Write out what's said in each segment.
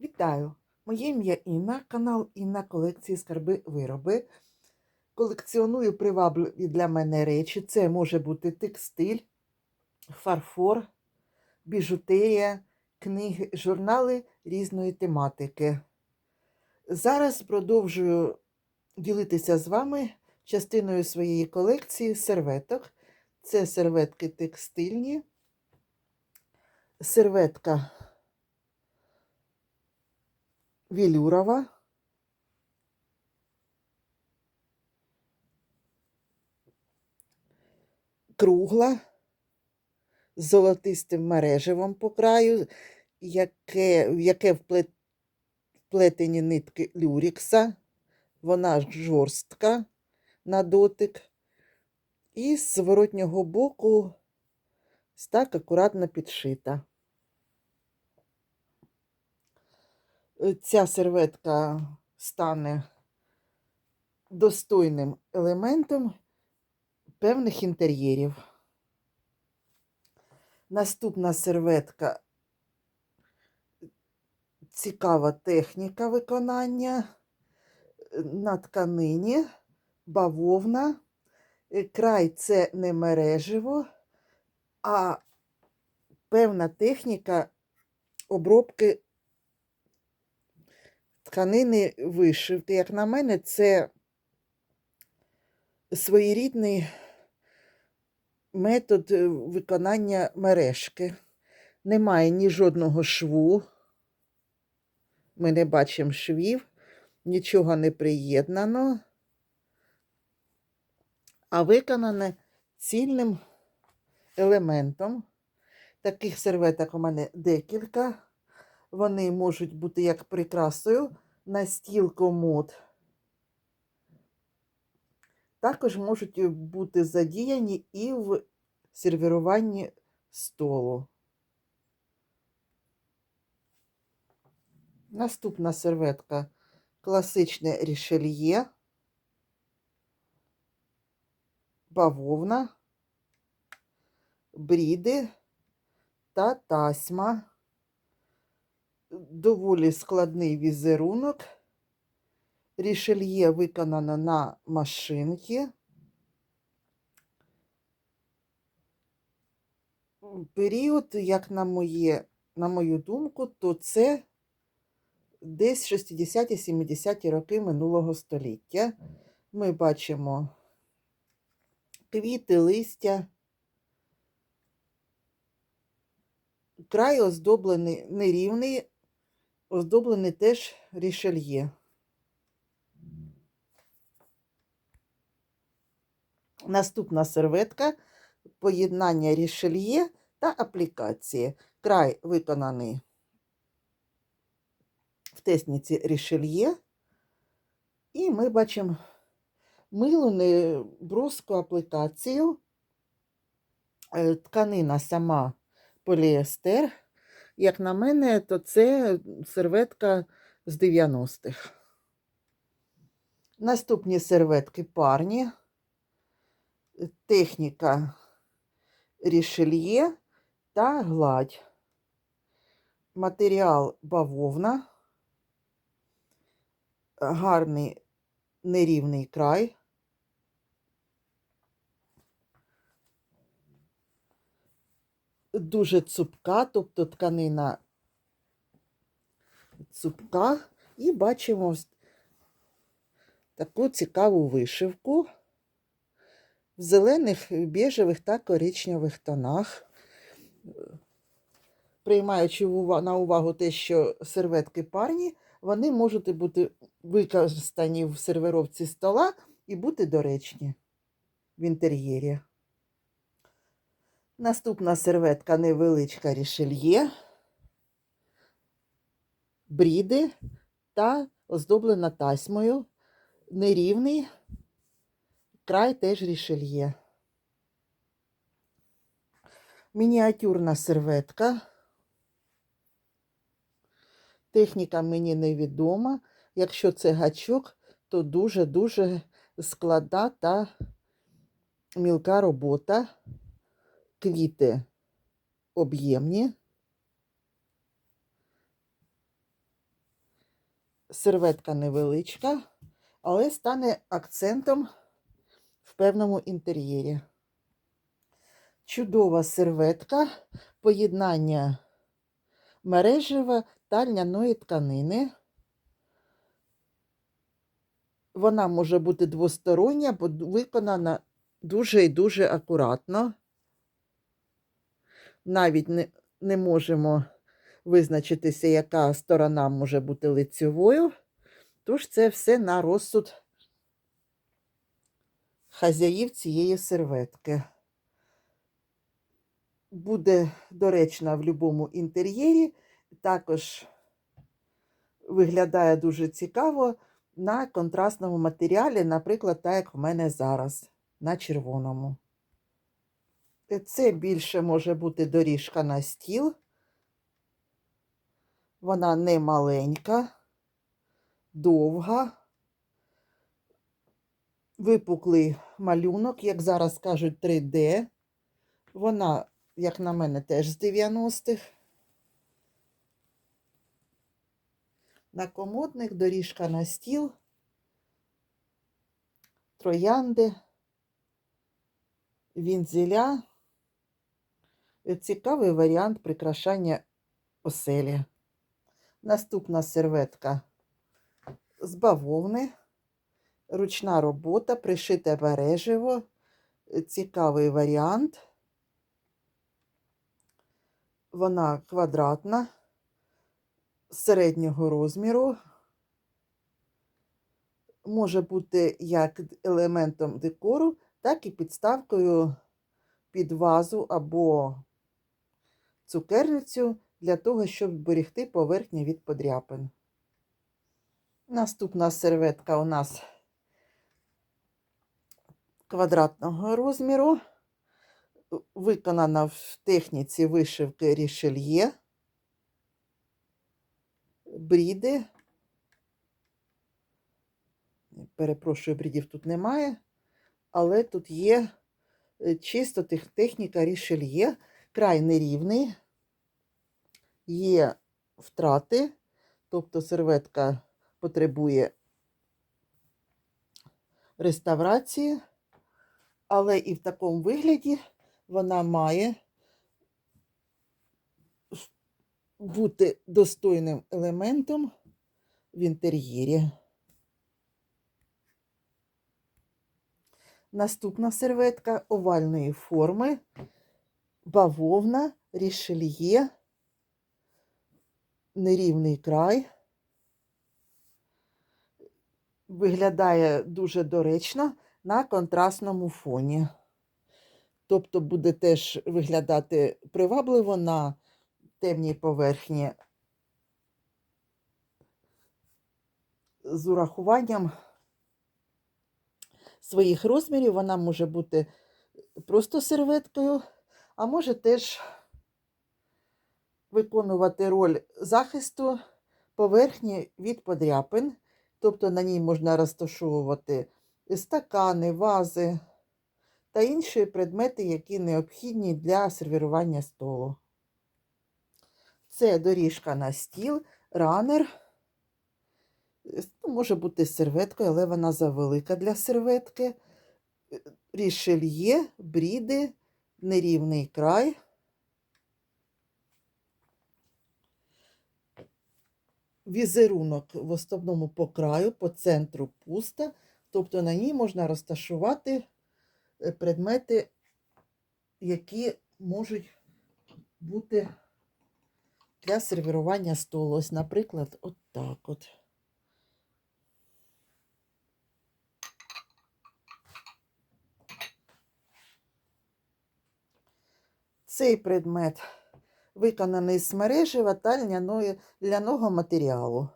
Вітаю! Моє ім'я Інна, канал Інна колекції Скарби Вироби. Колекціоную привабливі для мене речі. Це може бути текстиль, фарфор, біжутерія, книги, журнали різної тематики. Зараз продовжую ділитися з вами частиною своєї колекції серветок. Це серветки текстильні, серветка велюрова. Кругла з золотистим мереживом по краю, яке, в яке вплет, вплетені нитки люрікса, вона жорстка на дотик, і з зворотнього боку так акуратно підшита. Ця серветка стане достойним елементом певних інтер'єрів. Наступна серветка цікава техніка виконання на тканині, бавовна. Край це не мереживо, а певна техніка обробки тканини вишивки, як на мене, це своєрідний метод е, виконання мережки. Немає ні жодного шву, ми не бачимо швів, нічого не приєднано, а виконане цільним елементом. Таких серветок у мене декілька. Вони можуть бути як прикрасою на стіл комод. Також можуть бути задіяні і в сервіруванні столу. Наступна серветка класичне рішельє, бавовна, бріди та тасьма доволі складний візерунок. Рішельє виконано на машинці. Період, як на моє, на мою думку, то це десь 60-70-ті роки минулого століття. Ми бачимо квіти, листя. Край оздоблений нерівний, оздоблений теж рішельє. Наступна серветка поєднання рішельє та аплікації. Край виконаний в тесніці рішельє. І ми бачимо милу небруску аплікацію. Е, тканина сама поліестер. Як на мене, то це серветка з 90-х. Наступні серветки парні, техніка рішельє та гладь. Матеріал бавовна, гарний нерівний край. Дуже цупка, тобто тканина цупка, і бачимо таку цікаву вишивку в зелених, біжевих та коричневих тонах. Приймаючи на увагу те, що серветки парні, вони можуть бути використані в сервировці стола і бути доречні в інтер'єрі. Наступна серветка невеличка рішельє, бріди та оздоблена тасьмою, нерівний, край теж рішельє. Мініатюрна серветка. Техніка мені невідома. Якщо це гачок, то дуже-дуже складна та мілка робота квіти об'ємні. серветка невеличка, але стане акцентом в певному інтер'єрі. Чудова серветка, поєднання мережева та льняної тканини. Вона може бути двостороння, бо виконана дуже і дуже акуратно. Навіть не, не можемо визначитися, яка сторона може бути лицьовою. Тож це все на розсуд хазяїв цієї серветки. Буде доречна в будь-якому інтер'єрі, також виглядає дуже цікаво на контрастному матеріалі, наприклад, так як в мене зараз, на червоному. Це більше може бути доріжка на стіл. Вона не маленька, довга, випуклий малюнок, як зараз кажуть, 3D. Вона, як на мене, теж з 90-х. На комодних доріжка на стіл, троянди, вінзеля. Е, Цікавий варіант прикрашання оселі. Наступна серветка з бавовни, ручна робота, пришите мережево. Е, Цікавий варіант. Вона квадратна, середнього розміру. Може бути як елементом декору, так і підставкою під вазу або цукерницю для того, щоб зберегти поверхню від подряпин. Наступна серветка у нас квадратного розміру, виконана в техніці вишивки рішельє, бріди. Перепрошую, брідів тут немає, але тут є е, чисто техніка рішельє, край нерівний, є втрати, тобто серветка потребує реставрації, але і в такому вигляді вона має бути достойним елементом в інтер'єрі. Наступна серветка овальної форми, бавовна, рішельє, нерівний край. Виглядає дуже доречно на контрастному фоні. Тобто буде теж виглядати привабливо на темній поверхні з урахуванням своїх розмірів. Вона може бути просто серветкою, а може теж виконувати роль захисту поверхні від подряпин. Тобто на ній можна розташовувати стакани, вази та інші предмети, які необхідні для сервірування столу. Це доріжка на стіл, ранер. Ну, Може бути серветкою, але вона завелика для серветки. Рішельє, бріди, нерівний край. Візерунок в основному по краю, по центру пуста, тобто на ній можна розташувати е, предмети, які можуть бути для сервірування столу. Ось, наприклад, от так от. Цей предмет виконаний з мережева та ляного матеріалу.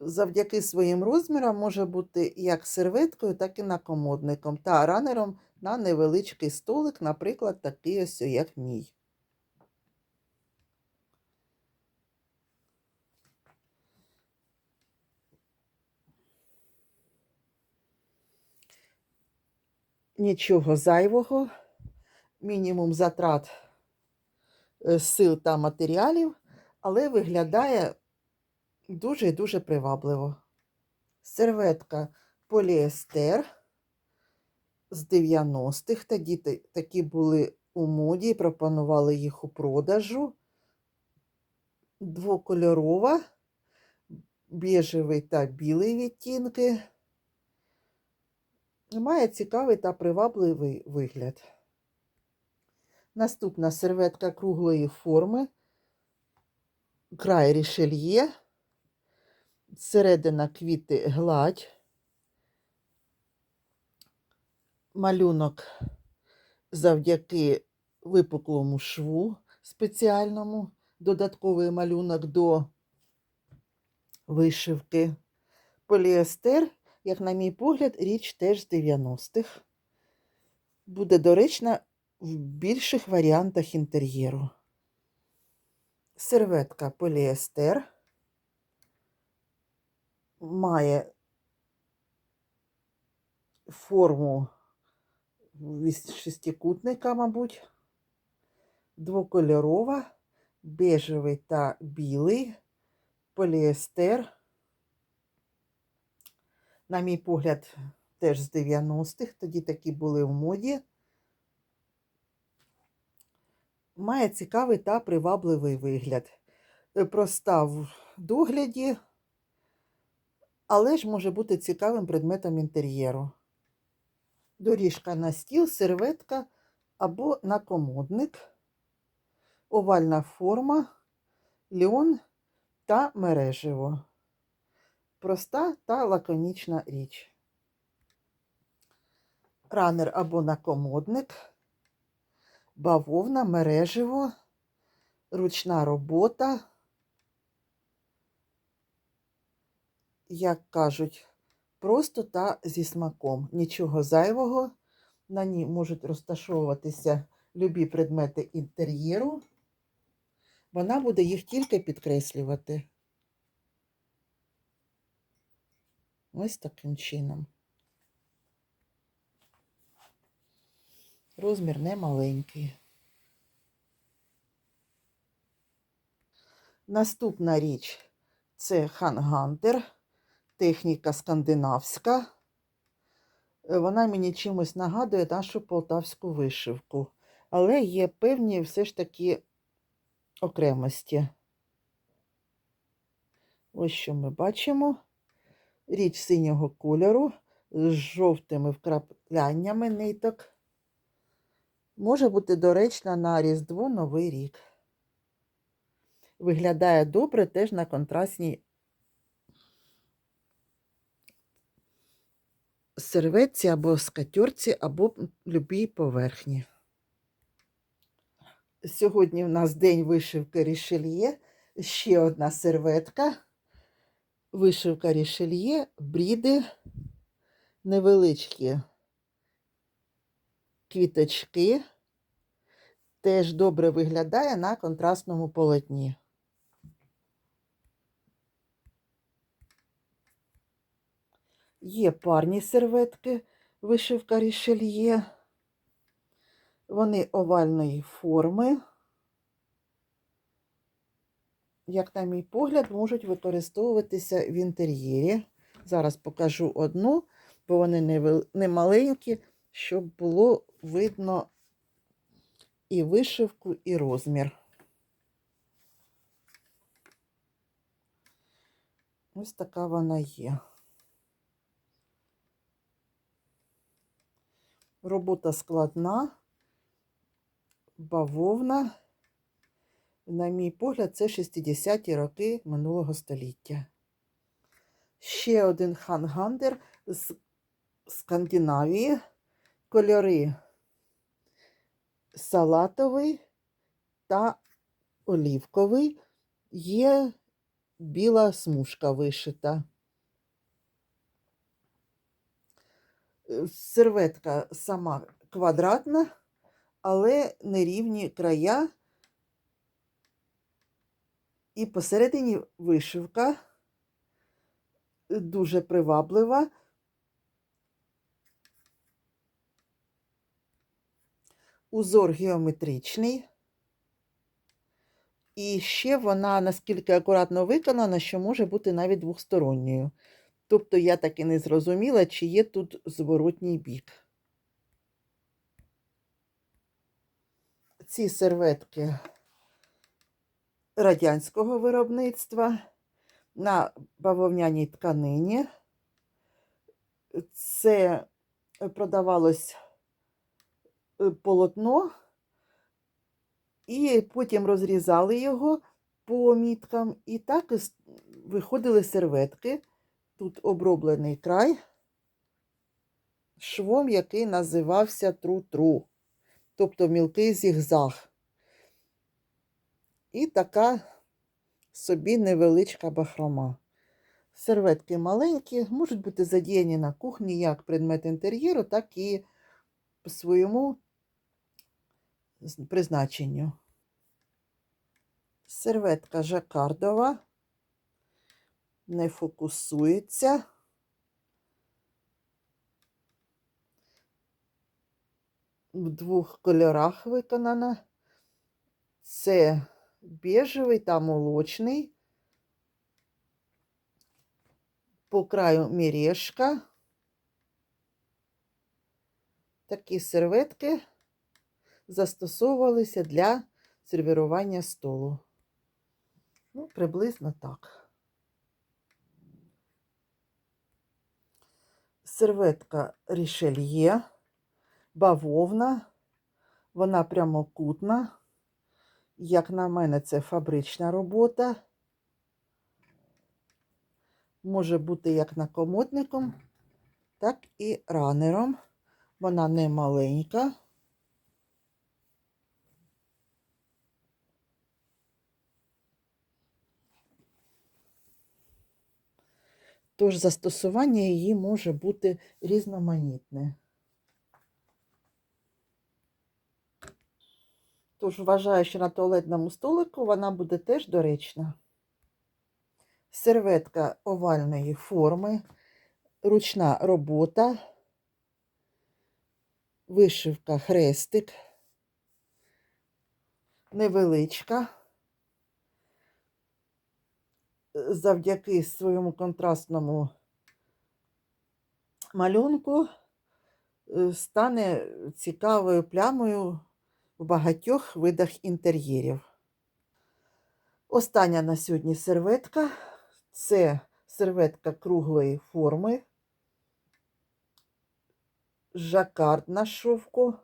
Завдяки своїм розмірам може бути як серветкою, так і накомодником та ранером на невеличкий столик, наприклад, такий ось, як мій. Нічого зайвого, мінімум затрат е, сил та матеріалів, але виглядає Дуже дуже привабливо. Серветка поліестер з 90-х. Тоді такі були у моді, пропонували їх у продажу. Двокольорова, біжевий та білий відтінки. Має цікавий та привабливий вигляд. Наступна серветка круглої форми, край рішельє, середина квіти гладь, малюнок завдяки випуклому шву спеціальному, додатковий малюнок до вишивки. Поліестер, як на мій погляд, річ теж з 90-х. Буде доречна в більших варіантах інтер'єру. Серветка поліестер має форму шестикутника, мабуть, двокольорова, бежевий та білий, поліестер. На мій погляд, теж з 90-х, тоді такі були в моді. Має цікавий та привабливий вигляд. Е, Проста в догляді, але ж може бути цікавим предметом інтер'єру. Доріжка на стіл, серветка або накомодник, овальна форма, льон та мережево. Проста та лаконічна річ. Ранер або накомодник, бавовна, мережево, ручна робота. Як кажуть, просто та зі смаком. Нічого зайвого. На ній можуть розташовуватися любі предмети інтер'єру. Вона буде їх тільки підкреслювати. Ось таким чином. Розмір не маленький. Наступна річ це хангантер, техніка скандинавська. Вона мені чимось нагадує нашу полтавську вишивку, але є певні все ж таки окремості. Ось що ми бачимо. Річ синього кольору з жовтими вкрапляннями ниток. Може бути доречна на Різдво Новий рік. Виглядає добре теж на контрастній серветці або скатюрці, або любій поверхні. Сьогодні в нас день вишивки рішельє. Ще одна серветка. Вишивка рішельє, бріди, невеличкі квіточки. Теж добре виглядає на контрастному полотні. Є парні серветки, вишивка рішельє. Вони овальної форми. Як на мій погляд, можуть використовуватися в інтер'єрі. Зараз покажу одну, бо вони не, маленькі, щоб було видно і вишивку, і розмір. Ось така вона є. Робота складна, бавовна. На мій погляд, це 60-ті роки минулого століття. Ще один хангандер з Скандинавії. Кольори салатовий та олівковий. Є біла смужка вишита. Серветка сама квадратна, але нерівні края. І посередині вишивка дуже приваблива. Узор геометричний. І ще вона наскільки акуратно виконана, що може бути навіть двосторонньою. Тобто я так і не зрозуміла, чи є тут зворотній бік. Ці серветки радянського виробництва на бавовняній тканині. Це продавалось полотно, і потім розрізали його по міткам, і так виходили серветки. Тут оброблений край швом, який називався тру-тру, тобто мілкий зігзаг. І така собі невеличка бахрома. Серветки маленькі, можуть бути задіяні на кухні як предмет інтер'єру, так і по своєму призначенню. Серветка жакардова, не фокусується. В двох кольорах виконана. Це бежевий та молочний. По краю мірєшка. Такі серветки застосовувалися для сервірування столу. Ну, приблизно так. Серветка рішельє, бавовна, вона прямокутна. Як на мене, це фабрична робота. Може бути як накомотником, так і ранером. Вона не маленька. Тож застосування її може бути різноманітне. Тож вважаю, що на туалетному столику вона буде теж доречна. Серветка овальної форми, ручна робота, вишивка хрестик, невеличка. Завдяки своєму контрастному малюнку е, стане цікавою плямою в багатьох видах інтер'єрів. Остання на сьогодні серветка це серветка круглої форми, жакард на шовку,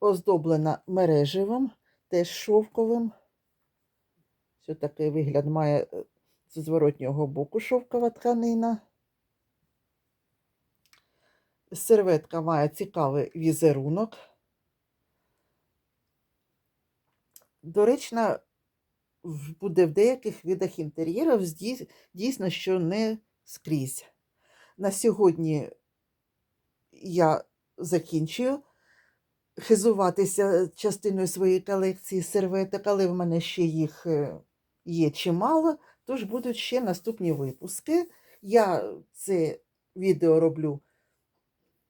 оздоблена мережевим, теж шовковим. Все такий вигляд має е, з зворотнього боку шовкова тканина. Серветка має цікавий візерунок. Доречна буде в деяких видах інтер'єрів, дійсно, що не скрізь. На сьогодні я закінчую хизуватися частиною своєї колекції серветок, але в мене ще їх е, є чимало, тож будуть ще наступні випуски. Я це відео роблю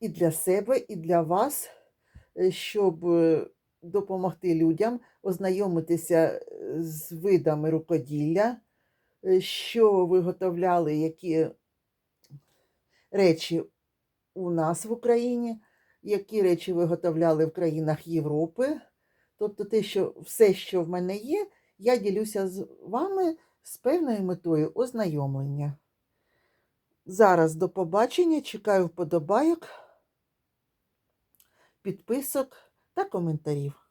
і для себе, і для вас, е, щоб е, допомогти людям ознайомитися е, з видами рукоділля, е, що виготовляли, які речі у нас в Україні, які речі виготовляли в країнах Європи. Тобто те, що все, що в мене є, я ділюся з вами з певною метою ознайомлення. Зараз до побачення, чекаю вподобайок, підписок та коментарів.